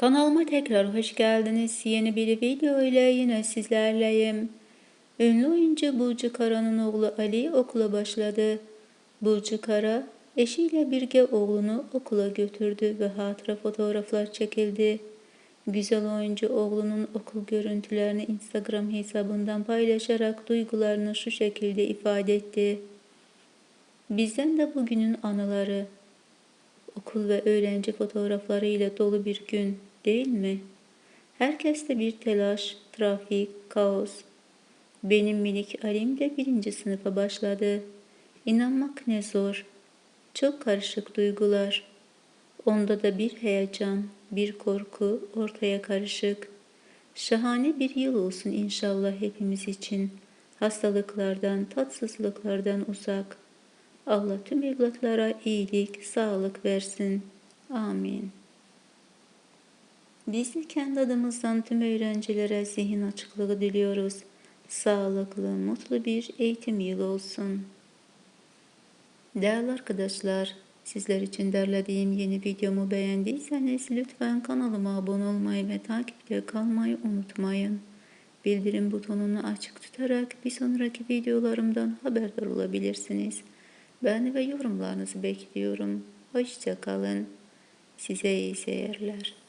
Kanalıma tekrar hoş geldiniz. Yeni bir video ile yine sizlerleyim. Ünlü oyuncu Burcu Kara'nın oğlu Ali okula başladı. Burcu Kara eşiyle birge oğlunu okula götürdü ve hatıra fotoğraflar çekildi. Güzel oyuncu oğlunun okul görüntülerini Instagram hesabından paylaşarak duygularını şu şekilde ifade etti. Bizden de bugünün anıları okul ve öğrenci fotoğraflarıyla dolu bir gün değil mi? Herkeste bir telaş, trafik, kaos. Benim minik Alim de birinci sınıfa başladı. İnanmak ne zor. Çok karışık duygular. Onda da bir heyecan, bir korku ortaya karışık. Şahane bir yıl olsun inşallah hepimiz için. Hastalıklardan, tatsızlıklardan uzak. Allah tüm evlatlara iyilik, sağlık versin. Amin. Biz kendi adımızdan tüm öğrencilere zihin açıklığı diliyoruz. Sağlıklı, mutlu bir eğitim yılı olsun. Değerli arkadaşlar, sizler için derlediğim yeni videomu beğendiyseniz lütfen kanalıma abone olmayı ve takipte kalmayı unutmayın. Bildirim butonunu açık tutarak bir sonraki videolarımdan haberdar olabilirsiniz. Ben ve yorumlarınızı bekliyorum. Hoşça kalın. Size iyi seyirler.